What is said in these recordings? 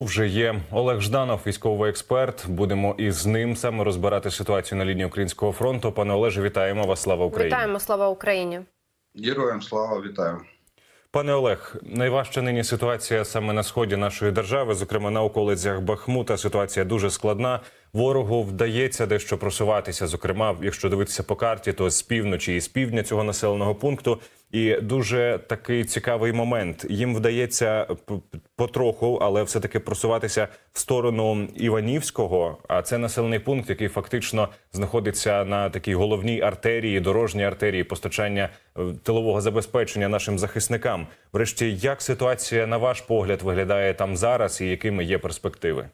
Вже є Олег Жданов, військовий експерт. Будемо із ним саме розбирати ситуацію на лінії українського фронту. Пане Олеже, вітаємо вас. Слава Україні! Вітаємо, слава Україні. Героям слава вітаю. Пане Олег, найважча нині ситуація саме на сході нашої держави, зокрема на околицях Бахмута. Ситуація дуже складна. Ворогу вдається дещо просуватися. Зокрема, якщо дивитися по карті, то з півночі і з півдня цього населеного пункту. І дуже такий цікавий момент. Їм вдається потроху, але все таки просуватися в сторону Іванівського. А це населений пункт, який фактично знаходиться на такій головній артерії, дорожній артерії постачання е, тилового забезпечення нашим захисникам. Врешті, як ситуація на ваш погляд виглядає там зараз, і якими є перспективи?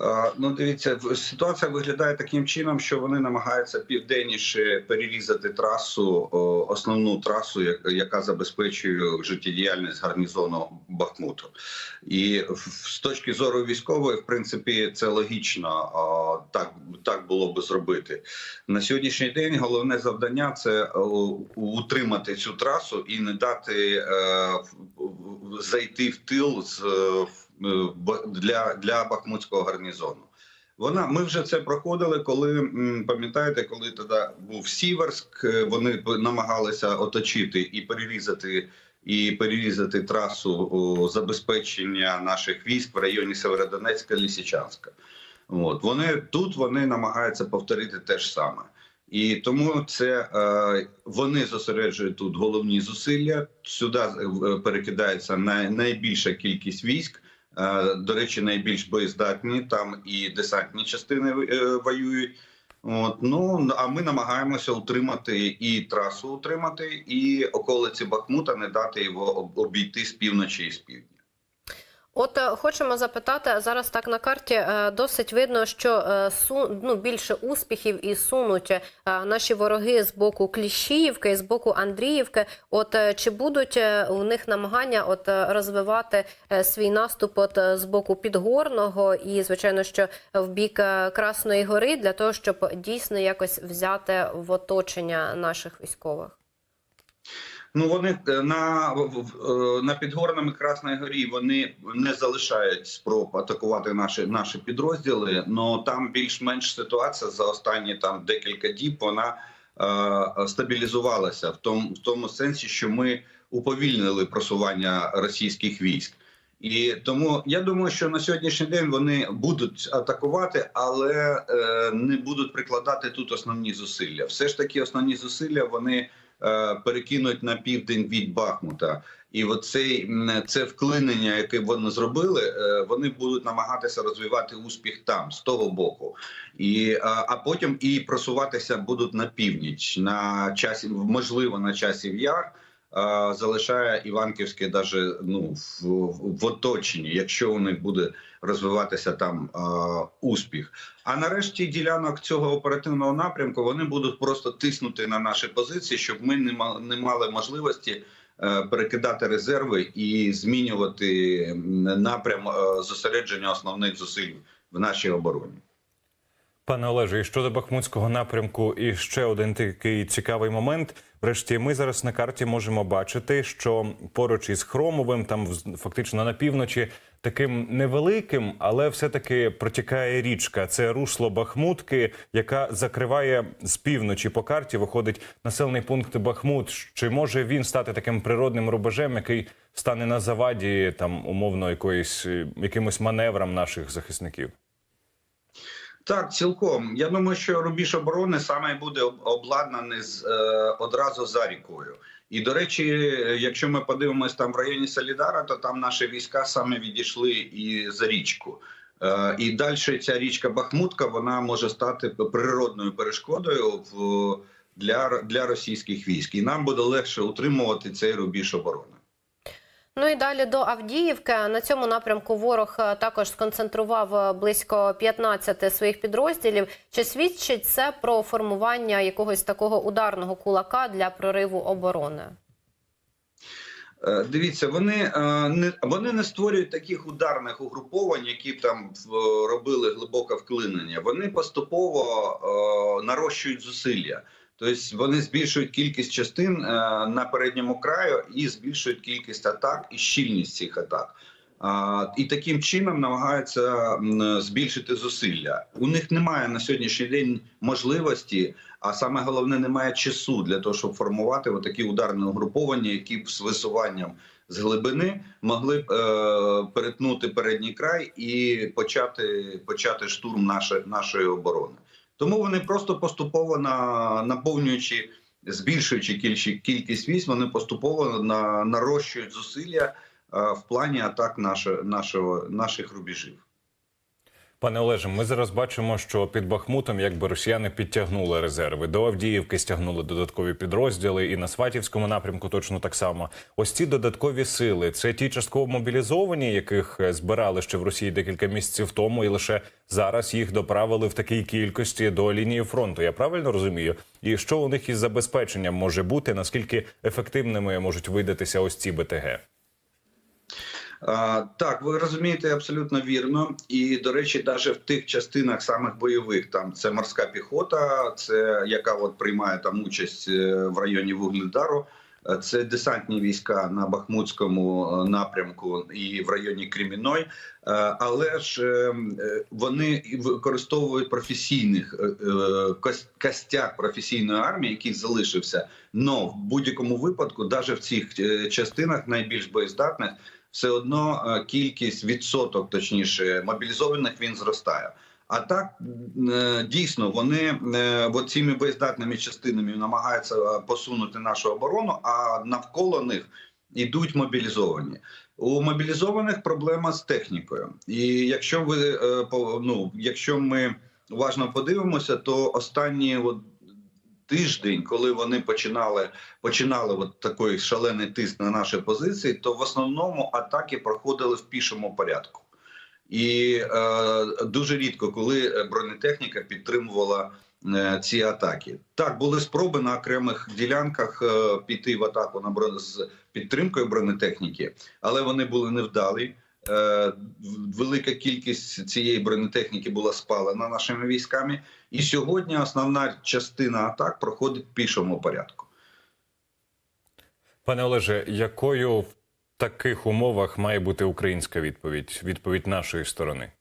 Е, Ну, дивіться, ситуація виглядає таким чином, що вони намагаються південніше перерізати трасу, основну трасу, яка забезпечує життєдіяльність гарнізону Бахмуту. І з точки зору військової, в принципі, це логічно. Так, так було би зробити. На сьогоднішній день головне завдання це утримати цю трасу і не дати е, зайти в тил з е, для, для Бахмутського гарнізону. Вона ми вже це проходили, коли пам'ятаєте, коли тоді був Сіверськ, е, вони намагалися оточити і перерізати і перерізати трасу забезпечення наших військ в районі Северодонецька Лісичанська. От вони тут вони намагаються повторити те ж саме. І тому це е, вони зосереджують тут головні зусилля. Сюди е, перекидається найбільша кількість військ. Е, До речі, найбільш боєздатні там і десантні частини е, воюють. От ну а ми намагаємося утримати і трасу утримати, і околиці Бахмута, не дати його обійти з півночі і з півдня. От е, хочемо запитати зараз. Так на карті е, досить видно, що е, ну більше успіхів і сунуть наші вороги з боку Кліщіївки, з боку Андріївки. От чи будуть у них намагання от розвивати свій наступ от з боку Підгорного і звичайно, що в бік Красної Гори для того, щоб дійсно якось взяти в оточення наших військових? Ну вони е, на е, на підгорному Красної Горі вони не залишають спроб атакувати наші наші підрозділи. але там більш-менш ситуація за останні там декілька діб вона е, стабілізувалася в тому, в тому сенсі, що ми уповільнили просування російських військ. І тому я думаю, що на сьогоднішній день вони будуть атакувати, але е, не будуть прикладати тут основні зусилля. Все ж таки, основні зусилля вони е, перекинуть на південь від Бахмута. І оцей це вклинення, яке вони зробили, е, вони будуть намагатися розвивати успіх там з того боку, і а, а потім і просуватися будуть на північ, на часі, можливо, на часів яр. Залишає Іванківське даже ну в, в оточенні, якщо у них буде розвиватися там е, успіх. А нарешті ділянок цього оперативного напрямку вони будуть просто тиснути на наші позиції, щоб ми не мали, не мали можливості е, перекидати резерви і змінювати напрям е, зосередження основних зусиль в нашій обороні. Пане Олеже, і щодо Бахмутського напрямку, і ще один такий цікавий момент. Врешті, ми зараз на карті можемо бачити, що поруч із Хромовим, там фактично на півночі, таким невеликим, але все-таки протікає річка. Це русло Бахмутки, яка закриває з півночі по карті. Виходить населений пункт Бахмут. Чи може він стати таким природним рубежем, який стане на заваді там умовно якоїсь е, якимось маневрам наших захисників? Так, цілком. Я думаю, що рубіж оборони саме буде обладнаний з е, одразу за рікою. І до речі, якщо ми подивимось там в районі Солідара, то там наші війська саме відійшли і за річку. Е, і далі ця річка Бахмутка вона може стати природною перешкодою в для, для російських військ, і нам буде легше утримувати цей рубіж оборони. Ну і далі до Авдіївки. На цьому напрямку ворог е, також сконцентрував е, близько 15 своїх підрозділів. Чи свідчить це про формування якогось такого ударного кулака для прориву оборони? Е, Дивіться, вони не вони не створюють таких ударних угруповань, які там робили глибоке вклинення. Вони поступово нарощують зусилля. Тобто вони збільшують кількість частин е, на передньому краю і збільшують кількість атак і щільність цих атак. І таким чином намагаються збільшити зусилля. У них немає на сьогоднішній день можливості, а саме головне, немає часу для того, щоб формувати такі ударні угруповання, які б з висуванням з глибини могли б е, перетнути передній край і почати, почати штурм наше, нашої оборони. Тому вони просто поступово на наповнюючи, збільшуючи кількість, військ, вони поступово на, нарощують зусилля е, в плані атак нашого, наших рубежів. Пане Олеже, ми зараз бачимо, що під Бахмутом якби росіяни підтягнули резерви. До Авдіївки стягнули додаткові підрозділи, і на Сватівському напрямку точно так само. Ось ці додаткові сили це ті частково мобілізовані, яких е, збирали ще в Росії декілька місяців тому, і лише зараз їх доправили в такій кількості до лінії фронту. Я правильно розумію? І що у них із забезпеченням може бути? Наскільки ефективними можуть видатися ось ці БТГ? Так, ви розумієте абсолютно вірно. І до речі, навіть в тих частинах самих бойових, там це морська піхота, це яка от приймає там участь е, в районі Вугледару. е, Це десантні війська на Бахмутському е, напрямку і в районі Креміной, але ж вони використовують професійних костяк професійної армії, який залишився. Но в будь-якому випадку, навіть в цих частинах найбільш боєздатних, все одно е, кількість відсоток, точніше, мобілізованих він зростає. А так е, дійсно вони е, от цими боєздатними частинами намагаються посунути нашу оборону, а навколо них йдуть мобілізовані. У мобілізованих проблема з технікою. І якщо ви ну, якщо ми уважно подивимося, то останні от тиждень, коли вони починали починали от такий шалений тиск на наші позиції, то в основному атаки проходили в пішому порядку. І е, дуже рідко, коли бронетехніка підтримувала е, ці атаки. Так, були спроби на окремих ділянках е, піти в атаку на бро... з підтримкою бронетехніки, але вони були невдалі. Е, велика кількість цієї бронетехніки була спалена нашими військами, і сьогодні основна частина атак проходить пішому порядку. Пане Олеже, якою в таких умовах має бути українська відповідь? Відповідь нашої сторони?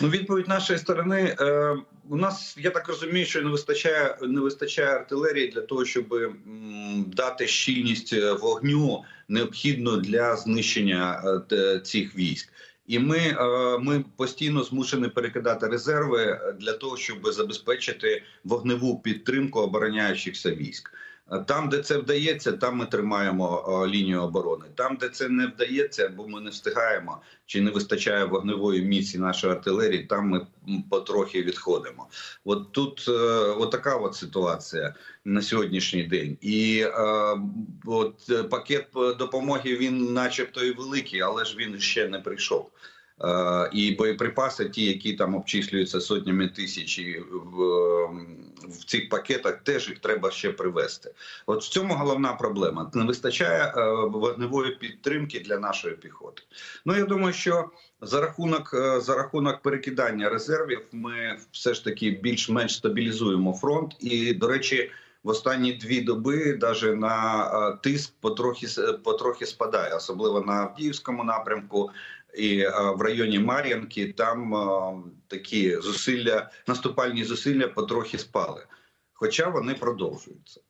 Ну, відповідь нашої сторони. Е, у нас я так розумію, що не вистачає не вистачає артилерії для того, щоб м, дати щільність е, вогню необхідну для знищення е, цих військ. І ми, е, ми постійно змушені перекидати резерви для того, щоб забезпечити вогневу підтримку обороняючихся військ. Там, де це вдається, там ми тримаємо е, лінію оборони. Там, де це не вдається, бо ми не встигаємо чи не вистачає вогневої міці нашої артилерії, там ми потрохи відходимо. От тут е, от така от ситуація на сьогоднішній день. І е, от пакет допомоги він, начебто, і великий, але ж він ще не прийшов. Е, і боєприпаси, ті, які там обчислюються сотнями тисяч, в, е, в цих пакетах, теж їх треба ще привезти. От в цьому головна проблема. Не вистачає е, вогневої підтримки для нашої піхоти. Ну я думаю, що за рахунок е, за рахунок перекидання резервів ми все ж таки більш-менш стабілізуємо фронт. І до речі, в останні дві доби навіть на тиск потрохи потрохи спадає, особливо на Авдіївському напрямку. І е, в районі Мар'янки там е, такі зусилля, наступальні зусилля потрохи спали, хоча вони продовжуються.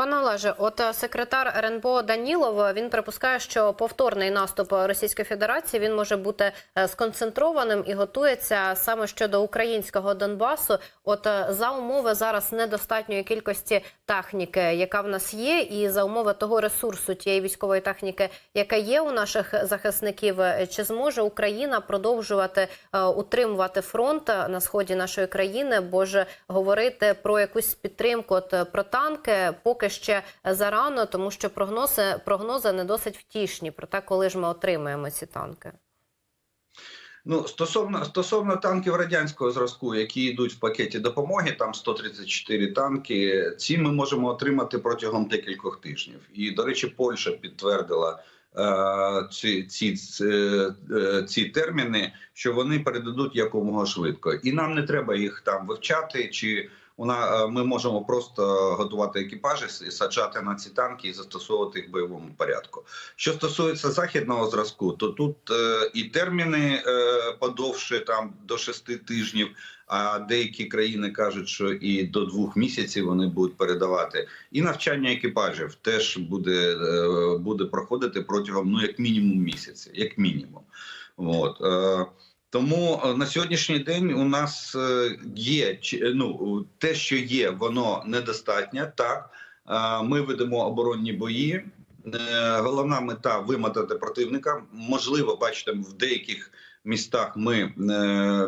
Пане Олеже, от е, секретар РНБО Данілов він припускає, що повторний наступ Російської Федерації він може бути е, сконцентрованим і готується саме щодо українського Донбасу. От е, за умови зараз недостатньої кількості техніки, яка в нас є, і за умови того ресурсу тієї військової техніки, яка є у наших захисників, е, чи зможе Україна продовжувати е, утримувати фронт на сході нашої країни? Бо ж говорити про якусь підтримку, от е, про танки, поки ще зарано, тому що прогнози прогнози не досить втішні про те, коли ж ми отримаємо ці танки. Ну, стосовно стосовно танків радянського зразку, які йдуть в пакеті допомоги, там 134 танки. Ці ми можемо отримати протягом декількох тижнів. І до речі, Польща підтвердила е, ці, ці, ці, е, ці терміни, що вони передадуть якомога швидко, і нам не треба їх там вивчати чи Вона е, ми можемо просто готувати екіпажі, с- саджати на ці танки і застосовувати їх в бойовому порядку. Що стосується західного зразку, то тут е, і терміни е, подовше там до шести тижнів. А деякі країни кажуть, що і до двох місяців вони будуть передавати. І навчання екіпажів теж буде, е, буде проходити протягом ну як мінімум місяця, як мінімум. От. Е, тому е, на сьогоднішній день у нас е, є чи- ну, те, що є, воно недостатньо. Так Е, ми ведемо оборонні бої. Е, Головна мета вимотати противника. Можливо, бачите, в деяких містах ми е,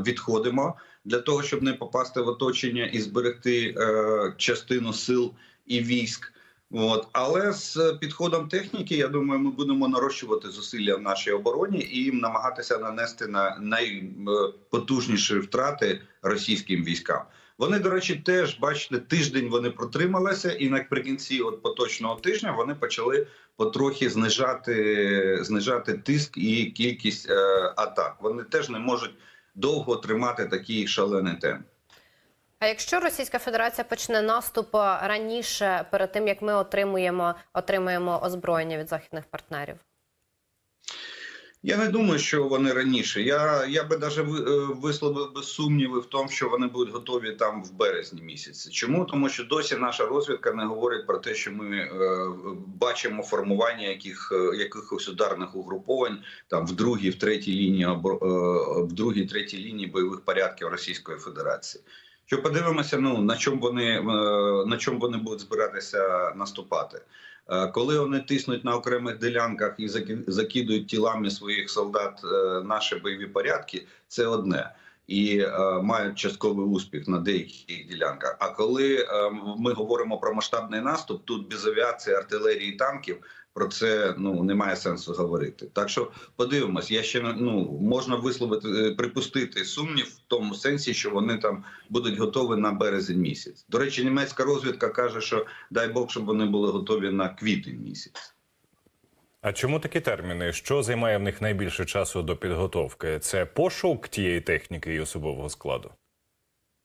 відходимо для того, щоб не попасти в оточення і зберегти е, частину сил і військ. От але з підходом техніки, я думаю, ми будемо нарощувати зусилля в нашій обороні і намагатися нанести на найпотужніші втрати російським військам. Вони, до речі, теж бачите, тиждень вони протрималися, і наприкінці от поточного тижня вони почали потрохи знижати, знижати тиск і кількість е, атак. Вони теж не можуть довго тримати такий шалений темп. А якщо Російська Федерація почне наступ раніше, перед тим як ми отримуємо отримуємо озброєння від західних партнерів? Я не думаю, що вони раніше. Я, я би навіть висловив би сумніви в тому, що вони будуть готові там в березні місяці. Чому? Тому що досі наша розвідка не говорить про те, що ми е, бачимо формування яких, е, якихось ударних угруповань там в другій, в третій лінії е, в другій, третій лінії бойових порядків Російської Федерації. Що подивимося, ну на чому вони е, на чому вони будуть збиратися наступати. Е, Коли вони тиснуть на окремих ділянках і заки- закидують тілами своїх солдат е, наші бойові порядки, це одне. І мають частковий успіх на деяких ділянках. А коли ми говоримо про масштабний наступ, тут без авіації, артилерії, танків про це ну немає сенсу говорити. Так що подивимось, я ще ну можна висловити е, припустити сумнів в тому сенсі, що вони там будуть готові на березень місяць. До речі, німецька розвідка каже, що дай Бог, щоб вони були готові на квітень місяць. А чому такі терміни? Що займає в них найбільше часу до підготовки? Це пошук тієї техніки і особового складу?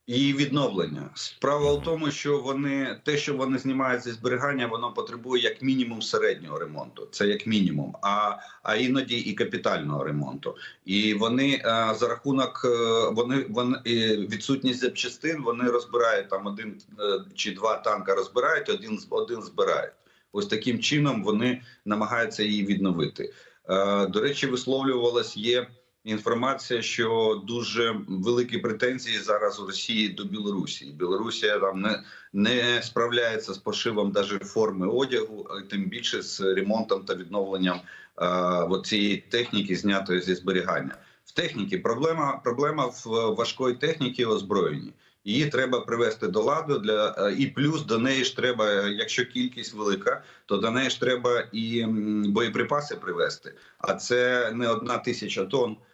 І відновлення справа в тому, що вони те, що вони знімають зі зберігання, воно потребує як мінімум середнього ремонту. Це як мінімум, а а іноді і капітального ремонту. І вони е, за рахунок е, вони вони відсутність запчастин. Вони розбирають там один е, чи два танка розбирають, один один збирають. Ось таким чином вони намагаються її відновити. Е, До речі, висловлювалась є інформація, що дуже великі претензії зараз у Росії до Білорусі. Білорусія там не, не справляється з пошивом даже форми одягу, а тим більше з ремонтом та відновленням е, цієї техніки, знятої зі зберігання. В техніці проблема проблема в важкої техніки озброєнні. Її треба привести до ладу для е, і плюс до неї ж треба, якщо кількість велика, то до неї ж треба і боєприпаси привезти. А це не одна тисяча тонн, е,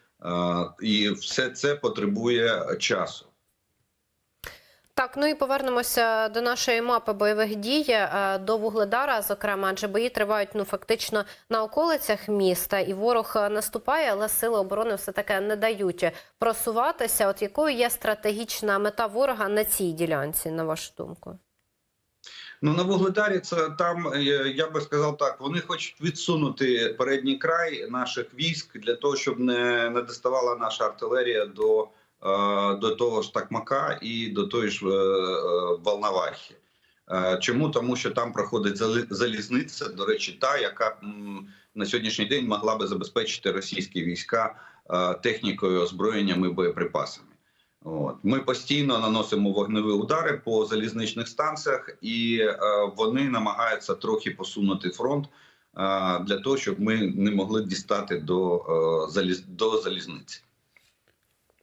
і все це потребує часу. Так, ну і повернемося до нашої мапи бойових дій е, до Вугледара, зокрема, адже бої тривають ну фактично на околицях міста, і ворог е, наступає, але сили оборони все таки не дають просуватися. От якою є стратегічна мета ворога на цій ділянці, на вашу думку? Ну на вугледарі це там е, я би сказав так. Вони хочуть відсунути передній край наших військ для того, щоб не, не доставала наша артилерія до, е, до того ж такмака і до тої ж е, Волновахи. Чому тому, що там проходить залізниця, до речі, та яка на сьогоднішній день могла би забезпечити російські війська технікою, озброєнням і боєприпасами. От ми постійно наносимо вогневі удари по залізничних станціях, і е, вони намагаються трохи посунути фронт е, для того, щоб ми не могли дістати до, е, заліз, до залізниці.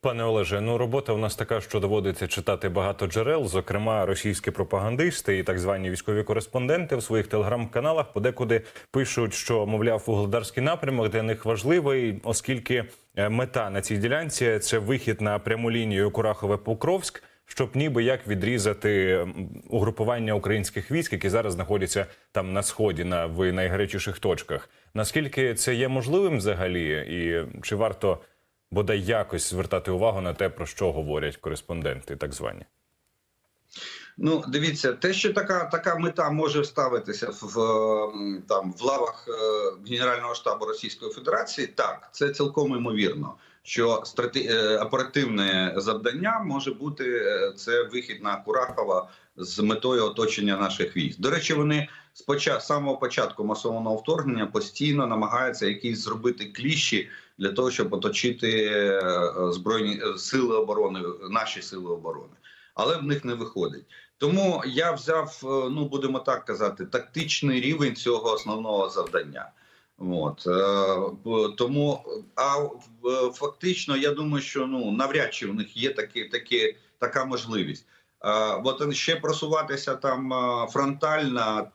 Пане Олеже, ну робота у нас така, що доводиться читати багато джерел, зокрема російські пропагандисти і так звані військові кореспонденти в своїх телеграм-каналах подекуди пишуть, що мовляв вугледарський напрямок для них важливий, оскільки е, мета на цій ділянці це вихід на пряму лінію Курахове-Покровськ, щоб ніби як відрізати угрупування українських військ, які зараз знаходяться там на сході, на в найгарячіших точках. Наскільки це є можливим взагалі, і чи варто бодай якось звертати увагу на те, про що говорять кореспонденти, так звані? Ну, дивіться, те, що така така мета може ставитися в там в лавах е, Генерального штабу Російської Федерації, так це цілком імовірно. Що страте... е, оперативне завдання може бути е, це вихід на Курахова з метою оточення наших військ. До речі, вони з поча... самого початку масованого вторгнення постійно намагаються якісь зробити кліщі для того, щоб оточити е, збройні сили оборони, наші сили оборони, але в них не виходить. Тому я взяв, ну будемо так казати, тактичний рівень цього основного завдання. От е, тому, а в- фактично, я думаю, що ну навряд чи в них є такі, такі така можливість. От ще просуватися там фронтально, е,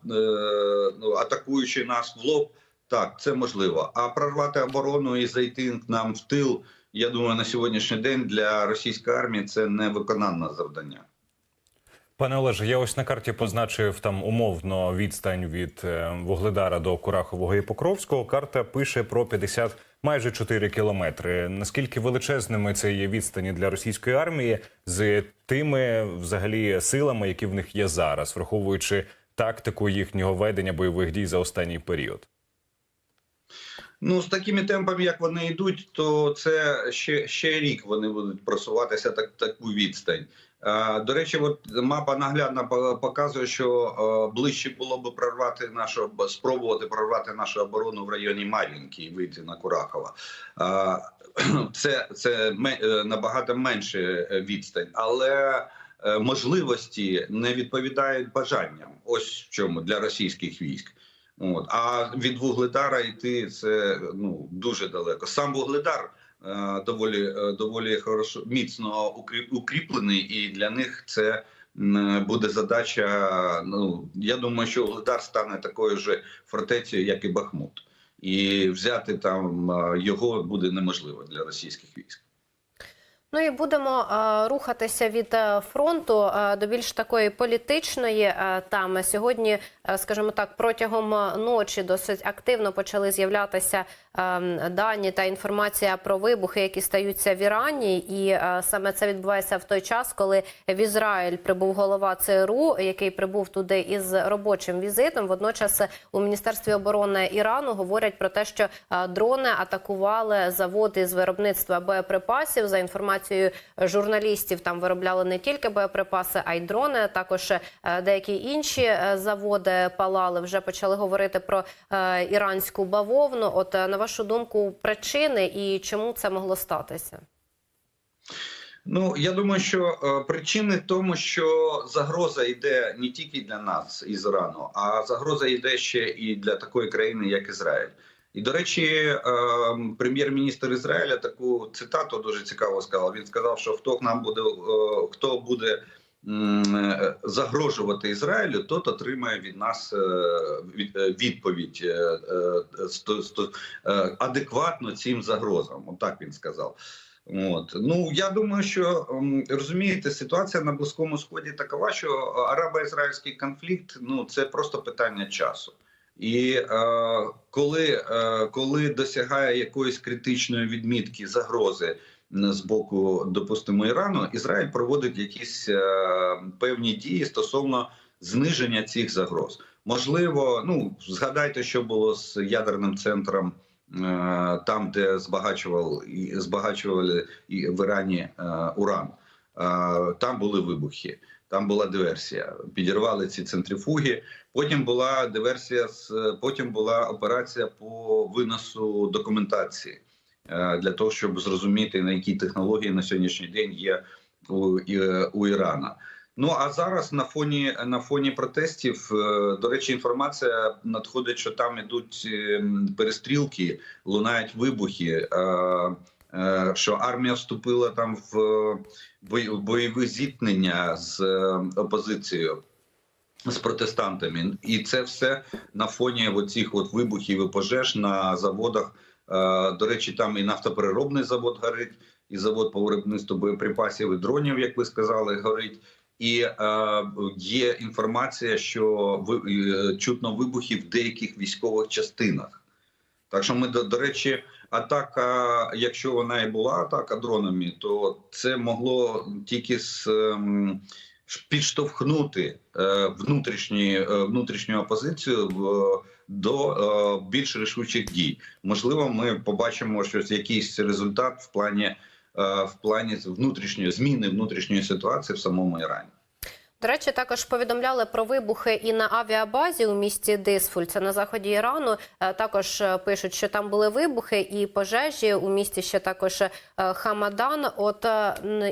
ну, атакуючи нас в лоб, так це можливо. А прорвати оборону і зайти нам в тил, я думаю, на сьогоднішній день для російської армії це невиконанне завдання. Пане Олеже, я ось на карті позначив там умовно відстань від е, Вугледара до Курахового і Покровського. Карта пише про 50 майже 4 кілометри. Наскільки величезними це є відстані для російської армії з тими взагалі силами, які в них є зараз, враховуючи тактику їхнього ведення бойових дій за останній період? Ну, з такими темпами, як вони йдуть, то це ще, ще рік вони будуть просуватися так, таку відстань. Е, До речі, от мапа наглядно по- показує, що е, ближче було би прорвати нашу спробувати прорвати нашу оборону в районі Мар'їнки вийти на Курахова. Е, Це, це набагато менше відстань, але можливості не відповідають бажанням. Ось в чому для російських військ. От а від вугледара йти це ну дуже далеко. Сам вугледар доволі е, доволі хорошо міцно укріплений, і для них це буде задача. Ну я думаю, що вугледар стане такою ж фортецею, як і Бахмут, і взяти там е, його буде неможливо для російських військ. Ну і будемо е, рухатися від е, фронту е, до більш такої політичної теми. Сьогодні, скажімо так, протягом ночі досить активно почали з'являтися дані та інформація про вибухи, які стаються в Ірані. І саме це відбувається в той час, коли в Ізраїль прибув голова ЦРУ, який прибув туди із робочим візитом. Водночас у міністерстві оборони Ірану говорять про те, що дрони атакували заводи з виробництва боєприпасів. За інформацією журналістів, там виробляли не тільки боєприпаси, а й дрони. Також е, деякі інші е, заводи палали. Вже почали говорити про е, іранську бавовну. От на вашу думку, причини і чому це могло статися? Ну я думаю, що причини тому, що загроза йде не тільки для нас із Ірану, а загроза йде ще і для такої країни, як Ізраїль. І до речі, е, прем'єр-міністр Ізраїля таку цитату дуже цікаво сказав. Він сказав, що хто нам буде е, хто буде е, загрожувати Ізраїлю, тот отримає від нас е, від- відповідь адекватно цим загрозам. Отак він сказав. От ну я думаю, що ем, розумієте, ситуація на близькому сході такова, що арабо-ізраїльський конфлікт ну це просто питання часу. І е, коли, е, коли досягає якоїсь критичної відмітки загрози з боку, допустимо, Ірану, Ізраїль проводить якісь е, певні дії стосовно зниження цих загроз. Можливо, ну згадайте, що було з ядерним центром. е, Там, де збагачував і збагачували в Ірані е, уран, Е, там були вибухи, там була диверсія. Підірвали ці центрифуги. Потім була диверсія з потім була операція по виносу документації е, для того, щоб зрозуміти на які технології на сьогоднішній день є у, у Ірана. Ну а зараз на фоні на фоні протестів, е, до речі, інформація надходить, що там ідуть ем, перестрілки, лунають вибухи. Е, Що армія вступила там в бой- бойові зіткнення з е, опозицією з протестантами, і це все на фоні оцих от вибухів і пожеж на заводах. Е, До речі, там і нафтопереробний завод горить, і завод по виробництву боєприпасів і дронів, як ви сказали, горить. І е, є інформація, що ви, чутно вибухи в деяких військових частинах. Так що ми до, до речі, атака, якщо вона і була атака дронами, то це могло тільки з ем, підштовхнути е, внутрішні, е, внутрішню опозицію в, до е, більш рішучих дій. Можливо, ми побачимо щось якийсь результат в плані в плані внутрішньої зміни внутрішньої ситуації в самому Ірані. До речі, також повідомляли про вибухи і на авіабазі у місті Дисфуль, це на заході Ірану. Е, Також е, пишуть, що там були вибухи і пожежі у місті ще також е, Хамадан. От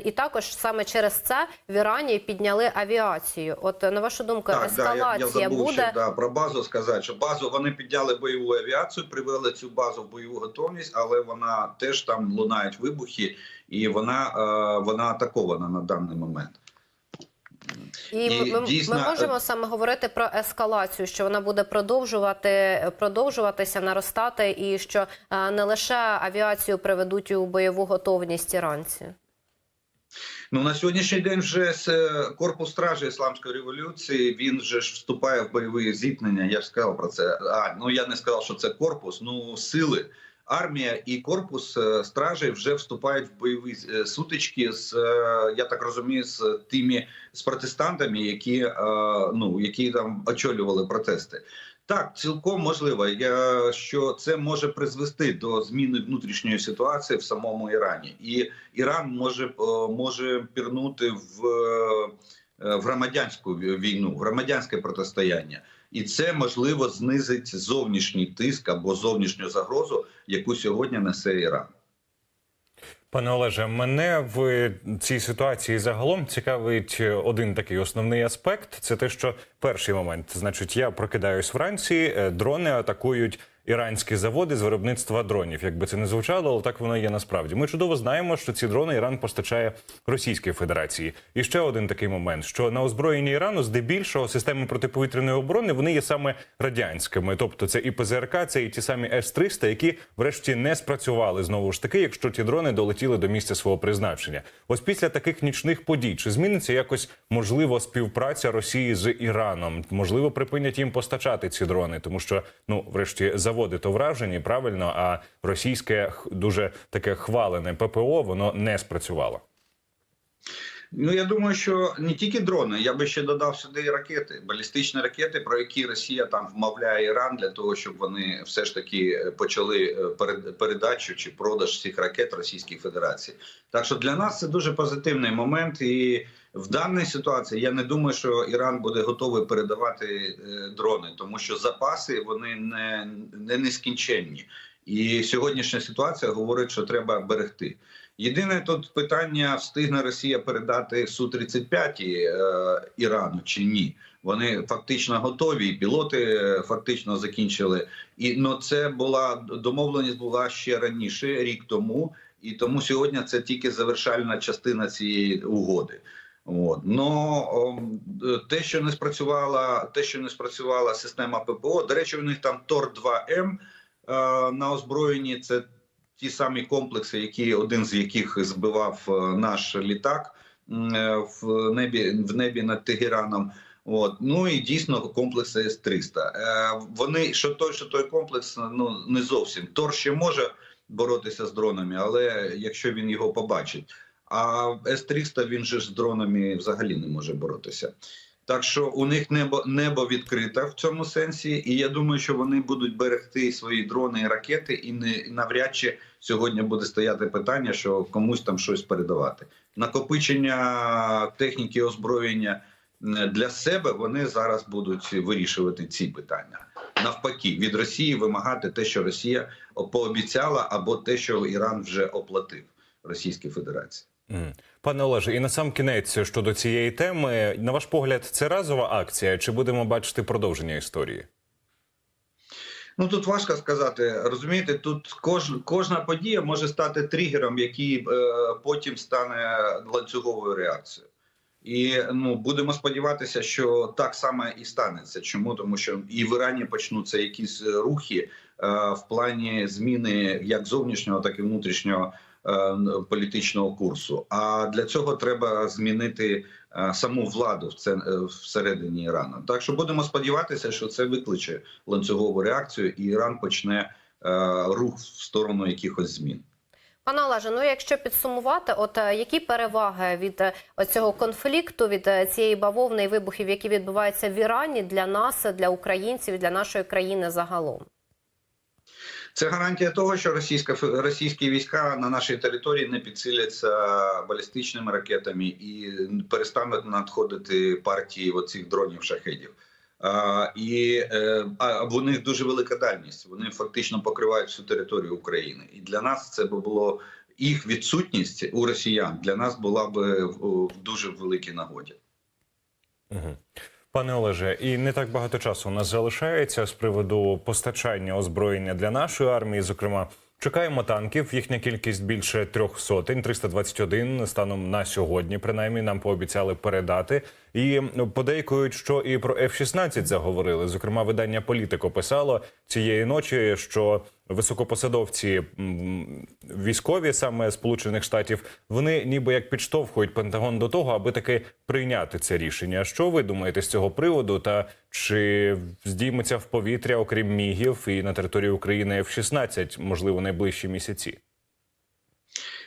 і також саме через це в Ірані підняли авіацію. От на вашу думку, да, я, я ескалація забув буде ще да, про базу сказати, що базу вони підняли бойову авіацію, привели цю базу в бойову готовність, але вона теж там лунають вибухи, і вона, вона атакована на даний момент. І, І ми, дійсно, ми можемо саме говорити про ескалацію, що вона буде продовжувати продовжуватися, наростати, і що е, не лише авіацію приведуть у бойову готовність іранці. Ну на сьогоднішній день вже е, корпус стражі ісламської революції він вже ж вступає в бойові зіткнення. Я ж сказав про це. А ну я не сказав, що це корпус. Ну сили. Армія і корпус е, стражі вже вступають в бойові е, сутички з е, я так розумію, з тими з протестантами, які ну які там очолювали протести. Так, цілком можливо, я, що це може призвести до зміни внутрішньої ситуації в самому Ірані, і Іран може, може пірнути в, в громадянську війну, в громадянське протистояння, і це можливо знизить зовнішній тиск або зовнішню загрозу, яку сьогодні несе Іран. Пане Олеже, мене в цій ситуації загалом цікавить один такий основний аспект. Це те, що перший момент, значить, я прокидаюсь вранці, е, дрони атакують іранські заводи з виробництва дронів. Якби це не звучало, але так воно є насправді. Ми чудово знаємо, що ці дрони Іран постачає Російській Федерації. І ще один такий момент: що на озброєнні Ірану здебільшого системи протиповітряної оборони вони є саме радянськими, тобто це і ПЗРК, це і ті самі С-300, які врешті не спрацювали знову ж таки, якщо ті дрони долетіли до місця свого призначення. Ось після таких нічних подій чи зміниться якось можливо співпраця Росії з Іраном? Можливо, припинять їм постачати ці дрони, тому що ну, врешті, заводи то вражені правильно, а російське дуже таке хвалене ППО воно не спрацювало. Ну я думаю, що не тільки дрони, я би ще додав сюди і ракети, балістичні ракети, про які Росія там вмовляє Іран для того, щоб вони все ж таки е, почали е, перед- передачу чи продаж цих ракет Російській Федерації. Так що для нас це дуже позитивний момент, і в даній ситуації я не думаю, що Іран буде готовий передавати е, дрони, тому що запаси вони не, не нескінченні. І сьогоднішня ситуація говорить, що треба берегти. Єдине тут питання: встигне Росія передати су 35 е, Ірану чи ні? Вони фактично готові, і пілоти е, фактично закінчили. І ну це була домовленість була ще раніше, рік тому, і тому сьогодні це тільки завершальна частина цієї угоди. От но те, що не спрацювала, те, що не спрацювала система ППО. До речі, у них там Тор 2 М е, на озброєнні. Це ті самі комплекси, які один з яких збивав е, наш літак е, в небі в небі над Тегераном. От ну і дійсно комплекс С 300 Е, Вони що той, що той комплекс, ну не зовсім Тор ще може боротися з дронами, але якщо він його побачить. А С-300 він же з дронами взагалі не може боротися. Так що у них небо небо відкрите в цьому сенсі, і я думаю, що вони будуть берегти свої дрони і ракети, і не і навряд чи сьогодні буде стояти питання, що комусь там щось передавати. Накопичення техніки озброєння для себе вони зараз будуть вирішувати ці питання. Навпаки, від Росії вимагати те, що Росія пообіцяла, або те, що Іран вже оплатив Російській Федерації. Пане Олеже, і на сам кінець щодо цієї теми, на ваш погляд, це разова акція, чи будемо бачити продовження історії? Ну тут важко сказати. Розумієте, тут кож, кожна подія може стати тригером, який е, потім стане ланцюговою реакцією. І ну будемо сподіватися, що так само і станеться. Чому тому, що і в Ірані почнуться якісь рухи е, в плані зміни як зовнішнього, так і внутрішнього е, політичного курсу. А для цього треба змінити е, саму владу е, всередині Ірану. Так що будемо сподіватися, що це викличе ланцюгову реакцію, і Іран почне е, рух в сторону якихось змін. Пане Олеже, ну якщо підсумувати, от е, які переваги від е, цього конфлікту, від е, цієї бавовни і вибухів, які відбуваються в Ірані для нас, для українців, для нашої країни загалом? Це гарантія того, що російська російські війська на нашій території не підсиляться балістичними ракетами і перестануть надходити партії оцих дронів шахедів. А, і е, а в них дуже велика дальність. Вони фактично покривають всю територію України. І для нас це би було їх відсутність у росіян для нас була в, в дуже великій нагоді. Угу. Пане Олеже, і не так багато часу у нас залишається з приводу постачання озброєння для нашої армії. Зокрема, чекаємо танків. Їхня кількість більше трьох сотень, 321 станом на сьогодні. Принаймні нам пообіцяли передати. І подейкують, що і про F-16 заговорили. Зокрема, видання Політико писало цієї ночі, що високопосадовці військові саме Сполучених Штатів вони ніби як підштовхують Пентагон до того, аби таки прийняти це рішення. Що ви думаєте з цього приводу? Та чи здійметься в повітря, окрім мігів, і на території України F-16, можливо, найближчі місяці?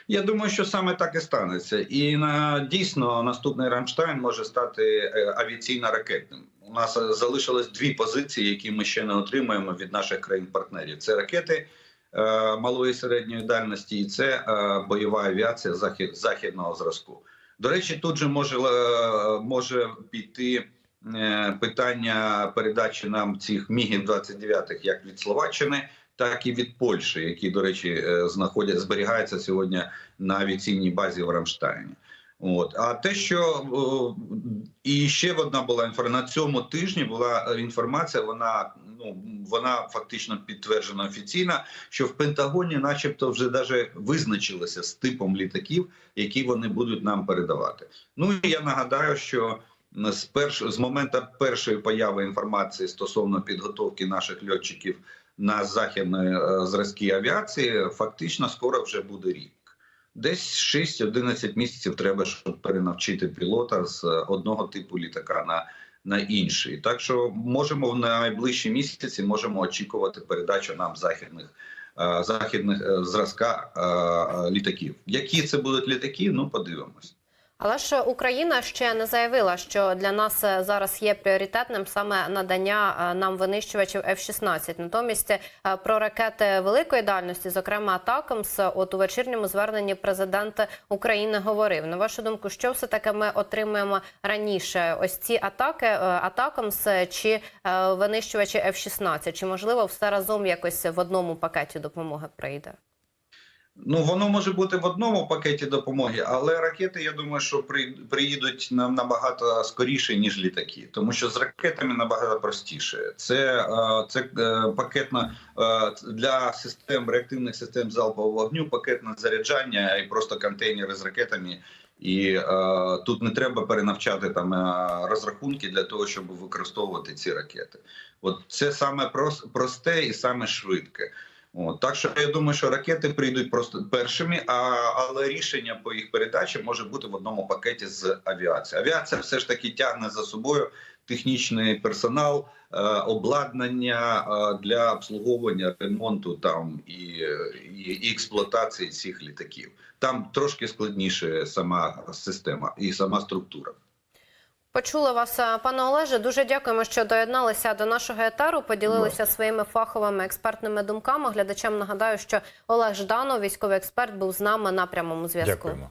Я думаю, що саме так і станеться. І на дійсно наступний Рамштайн може стати е, авіаційно-ракетним. Нас залишилось дві позиції, які ми ще не отримаємо від наших країн-партнерів: це ракети е, малої і середньої дальності, і це е, бойова авіація захід, західного зразку. До речі, тут же може, е, може піти. Питання передачі нам цих мігів 29 як від Словаччини, так і від Польщі, які, до речі, знаходять зберігаються сьогодні на авіаційній базі в Рамштайні. От а те, що і ще одна була інформація на цьому тижні. Була інформація. Вона ну вона фактично підтверджена офіційно, що в Пентагоні, начебто, вже даже визначилися з типом літаків, які вони будуть нам передавати. Ну і я нагадаю, що з перш з моменту першої появи інформації стосовно підготовки наших льотчиків на західної е, зразки авіації, фактично скоро вже буде рік. Десь 6-11 місяців треба, щоб перенавчити пілота з одного типу літака на, на інший. Так що можемо в найближчі місяці можемо очікувати передачу нам західних е, західних е, зразка е, літаків. Які це будуть літаки? Ну подивимось. Але ж Україна ще не заявила, що для нас е, зараз є пріоритетним саме надання е, нам винищувачів F-16. Натомість е, про ракети великої дальності, зокрема Атакамс, от у вечірньому зверненні президент України говорив. На вашу думку, що все таки ми отримаємо раніше? Ось ці атаки Атакамс чи винищувачі F-16? Чи можливо все разом якось в одному пакеті допомоги прийде? Ну воно може бути в одному пакеті допомоги, але ракети, я думаю, що приїдуть нам набагато скоріше ніж літаки, тому що з ракетами набагато простіше. Це, е, це е, пакетно е, для систем реактивних систем залпового вогню, пакетне заряджання і просто контейнери з ракетами. І тут не треба перенавчати там розрахунки для того, щоб використовувати ці ракети. От це саме просте і саме швидке. От, так що я думаю, що ракети прийдуть просто першими, а, але рішення по їх передачі може бути в одному пакеті з авіацією. Авіація все ж таки тягне за собою технічний персонал, е, обладнання е, для обслуговування ремонту там і, і, і експлуатації цих літаків. Там трошки складніше сама система і сама структура. Почула вас, е, пане Олеже. Дуже дякуємо, що доєдналися до нашого етару. Поділилися своїми фаховими експертними думками. Глядачам нагадаю, що Олег Жданов, військовий експерт, був з нами на прямому зв'язку. Дякуємо.